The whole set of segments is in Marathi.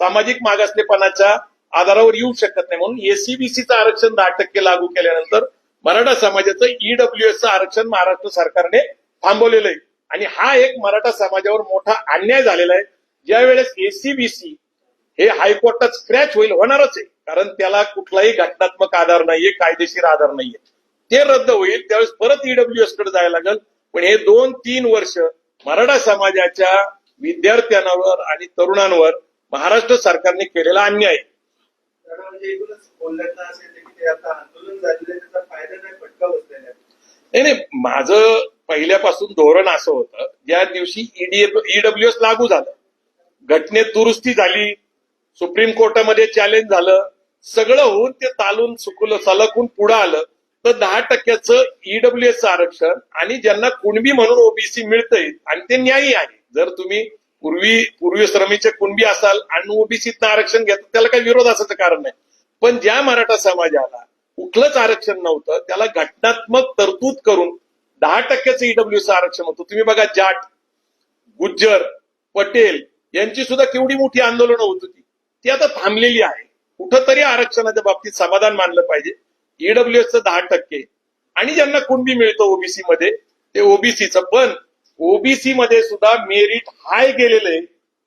सामाजिक मागासलेपणाच्या आधारावर येऊ शकत नाही म्हणून एसीबीसीचं आरक्षण दहा टक्के लागू केल्यानंतर मराठा समाजाचं ईडब्ल्यूएसचं आरक्षण महाराष्ट्र सरकारने थांबवलेलं आहे. आणि हा एक मराठा समाजावर मोठा अन्याय झालेला आहे. ज्या वेळेस एसीबीसी हे हायकोर्टात स्क्रॅच होईल होणारच आहे. कारण त्याला कुठलाही घटनात्मक आधार नाहीये कायदेशीर आधार नाहीये. ते रद्द होईल त्यावेळेस परत ईडब्ल्यूएसकडे जायला लागेल. पण हे दोन तीन वर्ष मराठा समाजाच्या विद्यार्थ्यांवर आणि तरुणांवर महाराष्ट्र सरकारने केलेला अन्याय. नाही नाही माझं पहिल्यापासून धोरण असं होतं ज्या दिवशी ईडब्ल्यूएस लागू झालं घटनेत दुरुस्ती झाली सुप्रीम कोर्टामध्ये चॅलेंज झालं सगळं होऊन ते तालून सुकलं सलकून पुढं आलं तर दहा टक्क्याचं ईडब्ल्यूएस आरक्षण आणि ज्यांना कुणबी म्हणून ओबीसी मिळतंय आणि ते न्यायी आहे. जर तुम्ही पूर्वी पूर्वी श्रमीचे कुणबी असाल आणि ओबीसीत आरक्षण घेतात त्याला काही विरोध असायचं कारण नाही. पण ज्या मराठा समाजाला कुठलंच आरक्षण नव्हतं त्याला घटनात्मक तरतूद करून दहा टक्क्याचं ईडब्ल्यूचं आरक्षण होतं. तुम्ही बघा जाट गुज्जर पटेल यांची सुद्धा केवढी मोठी आंदोलनं होत होती. ती आता थांबलेली आहे. कुठंतरी आरक्षणाच्या बाबतीत समाधान मानलं पाहिजे. ईडब्ल्यूएसचं दहा टक्के. आणि ज्यांना कुणबी मिळतं ओबीसी मध्ये ते ओबीसीचं. पण ओबीसी मध्ये सुद्धा मेरिट हाय गेलेलं आहे.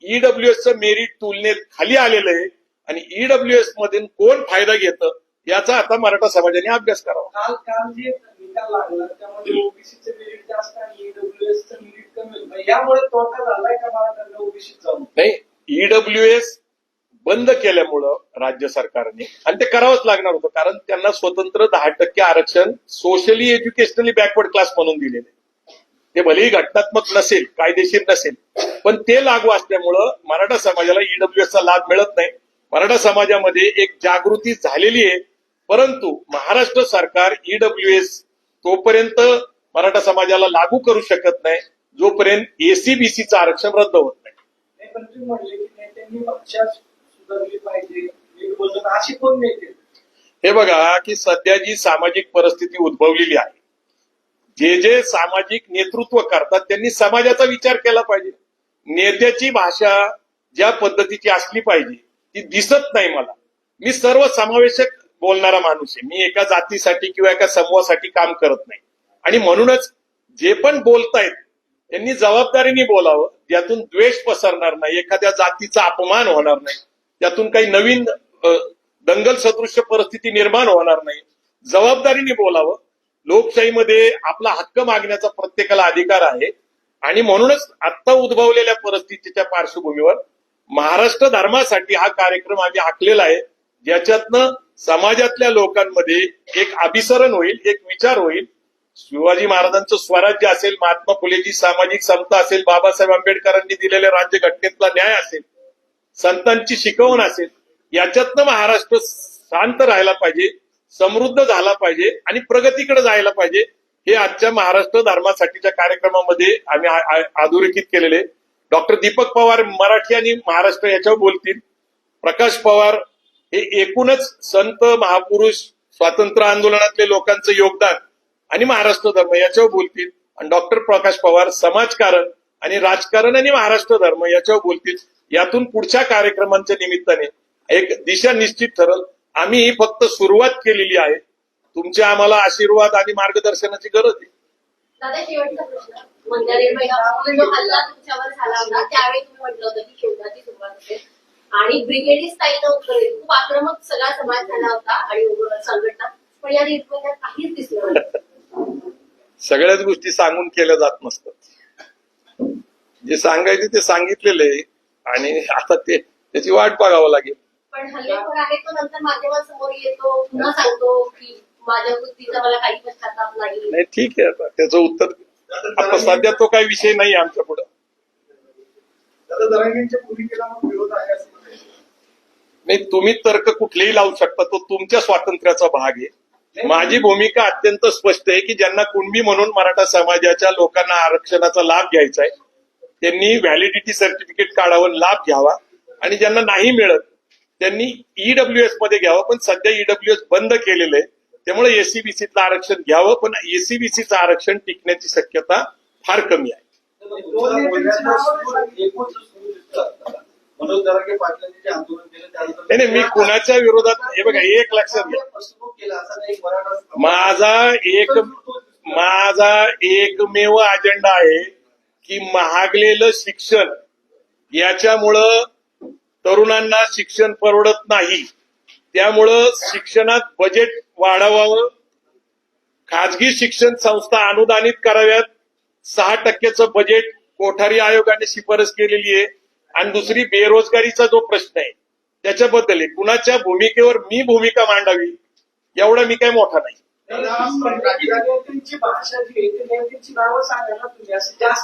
ईडब्ल्यूएसचं मेरिट तुलनेत खाली आलेलं आहे. आणि ईडब्ल्यूएस मधून कोण फायदा घेतं याचा आता मराठा समाजाने अभ्यास करावा. काल काल जे निकाल लागला त्यामध्ये ओबीसीचं मेरिट जास्त आणि ईडब्ल्यूएस चं मेरिट कमी होतं. मग यामुळे तोटा झालाय का मला ओबीसी जाऊन? नाही ईडब्ल्यूएस बंद केल्यामुळं राज्य सरकारने आणि ते करावंच लागणार होतं कारण त्यांना स्वतंत्र दहा टक्के आरक्षण सोशली एज्युकेशनली बॅकवर्ड क्लास म्हणून दिलेले ते भलेही घटनात्मक नसेल कायदेशीर नसेल पण ते लागू असल्यामुळं मराठा समाजाला ईडब्ल्यूएसचा लाभ मिळत नाही. मराठा समाजामध्ये एक जागृती झालेली आहे. परंतु महाराष्ट्र सरकार ईडब्ल्यूएस तोपर्यंत मराठा समाजाला लागू करू शकत नाही जोपर्यंत एसीबीसीचं आरक्षण रद्द होत नाही. हे बघा की सध्या जी सामाजिक परिस्थिती उद्भवलेली आहे जे जे सामाजिक नेतृत्व करतात त्यांनी समाजाचा विचार केला पाहिजे. नेत्याची भाषा ज्या पद्धतीची असली पाहिजे ती दिसत नाही मला. मी सर्व समावेशक बोलणारा माणूस आहे. मी एका जातीसाठी किंवा एका समूहासाठी काम करत नाही. आणि म्हणूनच जे पण बोलतायत त्यांनी जबाबदारीने बोलावं. ज्यातून द्वेष पसरणार नाही. एखाद्या जातीचा अपमान होणार नाही. त्यातून काही नवीन दंगल सदृश्य परिस्थिती निर्माण होणार नाही. जबाबदारीने बोलावं. लोकशाहीमध्ये आपला हक्क मागण्याचा प्रत्येकाला अधिकार आहे. आणि म्हणूनच आता उद्भवलेल्या परिस्थितीच्या पार्श्वभूमीवर महाराष्ट्र धर्मासाठी हा कार्यक्रम आम्ही आखलेला आहे. ज्याच्यातनं समाजातल्या लोकांमध्ये एक अभिसरण होईल एक विचार होईल. शिवाजी महाराजांचं स्वराज्य असेल महात्मा फुलेची सामाजिक समता असेल बाबासाहेब आंबेडकरांनी दिलेल्या राज्यघटनेतला न्याय असेल संतांची शिकवण असेल याच्यातनं महाराष्ट्र शांत राहायला पाहिजे. समृद्ध झाला पाहिजे आणि प्रगतीकडे जायला पाहिजे. हे आजच्या महाराष्ट्र धर्मासाठीच्या कार्यक्रमामध्ये आम्ही अधोरेखित केलेले डॉक्टर दीपक पवार मराठी आणि महाराष्ट्र याच्यावर बोलतील. प्रकाश पवार हे एकूणच संत महापुरुष स्वातंत्र्य आंदोलनातले लोकांचं योगदान आणि महाराष्ट्र धर्म याच्यावर बोलतील. आणि डॉक्टर प्रकाश पवार समाजकारण आणि राजकारण आणि महाराष्ट्र धर्म याच्यावर बोलतील. यातून पुढच्या कार्यक्रमांच्या निमित्ताने एक दिशा निश्चित ठरल. आम्ही फक्त सुरुवात केलेली आहे. तुमचे आम्हाला आशीर्वाद आणि मार्गदर्शनाची गरज आहे. दादा शेवटचा प्रश्न. मंदारे महिला जो हल्ला तुमच्यावर झाला होता त्यावेळी तुम्ही म्हटलं होतं की शोधाची सुरुवात असेल आणि ब्रिगेडी स्थायीनं उत्तर दिलं. खूप आक्रमक सगळा समाज झाला होता आणि overall संघटना पण या दीड महिन्यात काहीच दिसलं नाही. सगळ्याच गोष्टी सांगून केल्या जात नसतात. जे सांगायचे ते सांगितलेले आणि आता ते त्याची वाट बघावं लागेल. पण हल्लेखोर आहे तो नंतर माध्यमांसमोर येतो पुन्हा सांगतो की माझ्या वृत्तीचा मला काही पश्चाताप नाही. नाही ठीक आहे आता त्याचं उत्तर आता सध्या तो काही विषय नाही आमच्या पुढं. दादा दरांगेंच्या भूमिकेला मग विरोध आहे असं म्हणायचं. नाही तुम्ही तर्क कुठलेही लावू शकता तो तुमच्या स्वातंत्र्याचा भाग आहे. माझी भूमिका अत्यंत स्पष्ट आहे की ज्यांना कुणबी म्हणून मराठा समाजाच्या लोकांना आरक्षणाचा लाभ घ्यायचा आहे त्यांनी व्हॅलिडिटी सर्टिफिकेट काढावं लाभ घ्यावा आणि ज्यांना नाही मिळत त्यांनी ईडब्ल्यूएसमध्ये घ्यावं पण सध्या ईडब्ल्यूएस बंद केलेलं आहे. त्यामुळे एसीबीसीचं आरक्षण घ्यावं पण एसीबीसीचं आरक्षण टिकण्याची शक्यता फार कमी आहे. नाही नाही मी कुणाच्या विरोधात हे बघा एक लक्षात घ्या. माझा एक माझा एकमेव अजेंडा आहे की महागलेलं शिक्षण याच्यामुळं तरुणांना शिक्षण परवडत नाही. त्यामुळं शिक्षणात बजेट वाढवावं. खाजगी शिक्षण संस्था अनुदानित कराव्यात. सहा टक्क्याचं बजेट कोठारी आयोगाने शिफारस केलेली आहे. आणि दुसरी बेरोजगारीचा जो प्रश्न आहे त्याच्याबद्दल आहे. कुणाच्या भूमिकेवर मी भूमिका मांडावी एवढा मी काय मोठा नाही.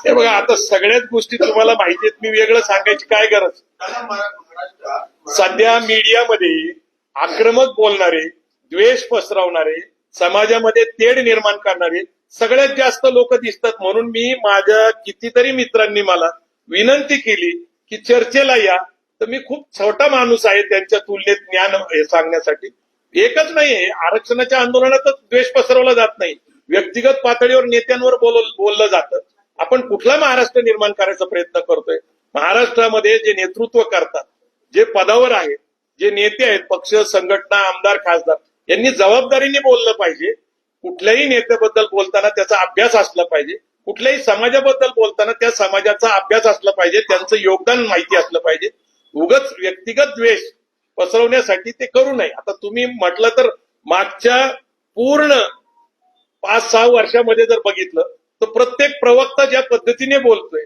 हे बघा आता सगळ्याच गोष्टी तुम्हाला माहिती आहेत मी वेगळं सांगायची काय गरज? सध्या मीडियामध्ये आक्रमक बोलणारे द्वेष पसरवणारे समाजामध्ये तेढ निर्माण करणारे सगळ्यात जास्त लोक दिसतात. म्हणून मी माझ्या कितीतरी मित्रांनी मला विनंती केली की चर्चेला या. तर मी खूप छोटा माणूस आहे त्यांच्या तुलनेत ज्ञान सांगण्यासाठी. एकच नाहीये आरक्षणाच्या आंदोलनातच द्वेष पसरवला जात नाही. व्यक्तिगत पातळीवर नेत्यांवर बोललं जातं. आपण कुठला महाराष्ट्र निर्माण करायचा प्रयत्न करतोय? महाराष्ट्रामध्ये जे नेतृत्व करतात जे पदावर आहेत जे नेते आहेत पक्ष संघटना आमदार खासदार यांनी जबाबदारीने बोललं पाहिजे. कुठल्याही नेत्याबद्दल बोलताना त्याचा अभ्यास असला पाहिजे. कुठल्याही समाजाबद्दल बोलताना त्या समाजाचा अभ्यास असला पाहिजे. त्यांचं योगदान माहिती असलं पाहिजे. उगच व्यक्तिगत द्वेष पसरवण्यासाठी ते करू नये. आता तुम्ही म्हटलं तर मागच्या पूर्ण पाच सहा वर्षामध्ये जर बघितलं तर प्रत्येक प्रवक्ता ज्या पद्धतीने बोलतोय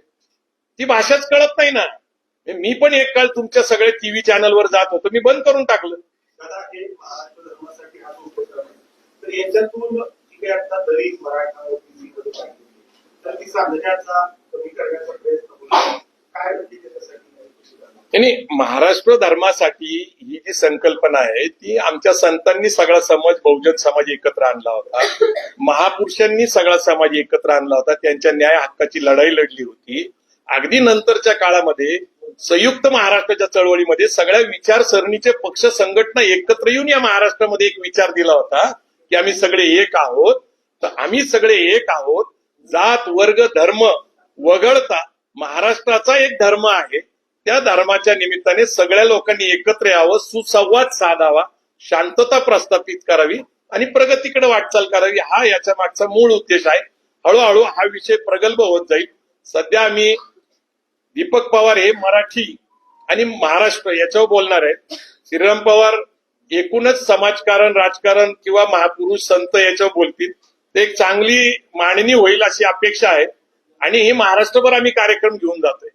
ती भाषाच कळत नाही ना. मी पण एक काळ तुमच्या सगळ्या टीव्ही चॅनलवर जात होतो. मी बंद करून टाकलं. तर याच्यातून ती सांगण्याचा कमी करण्याचा प्रयत्न काय त्यांनी महाराष्ट्र धर्मासाठी ही जी संकल्पना आहे ती आमच्या संतांनी सगळा समाज बहुजन समाज एकत्र आणला होता. महापुरुषांनी सगळा समाज एकत्र आणला होता. त्यांच्या न्याय हक्काची लढाई लढली होती. अगदी नंतरच्या काळामध्ये संयुक्त महाराष्ट्राच्या चळवळीमध्ये सगळ्या विचारसरणीचे पक्ष संघटना एकत्र येऊन या महाराष्ट्रामध्ये एक विचार दिला होता की आम्ही सगळे एक आहोत. तर आम्ही सगळे एक आहोत. जात वर्ग धर्म वगळता महाराष्ट्राचा एक धर्म आहे. त्या धर्माच्या निमित्ताने सगळ्या लोकांनी एकत्र यावं सुसंवाद साधावा शांतता प्रस्थापित करावी आणि प्रगतीकडे वाटचाल करावी. हा याच्या मागचा मूळ उद्देश आहे. हळूहळू हा विषय प्रगल्भ होत जाईल. सध्या आम्ही दीपक पवार हे मराठी आणि महाराष्ट्र याच्यावर बोलणार आहेत श्रीराम पवार एकूणच समाजकारण राजकारण किंवा महापुरुष संत याच्यावर बोलतील. ते एक चांगली मांडणी होईल अशी अपेक्षा आहे. आणि हे महाराष्ट्रभर आम्ही कार्यक्रम घेऊन जातोय.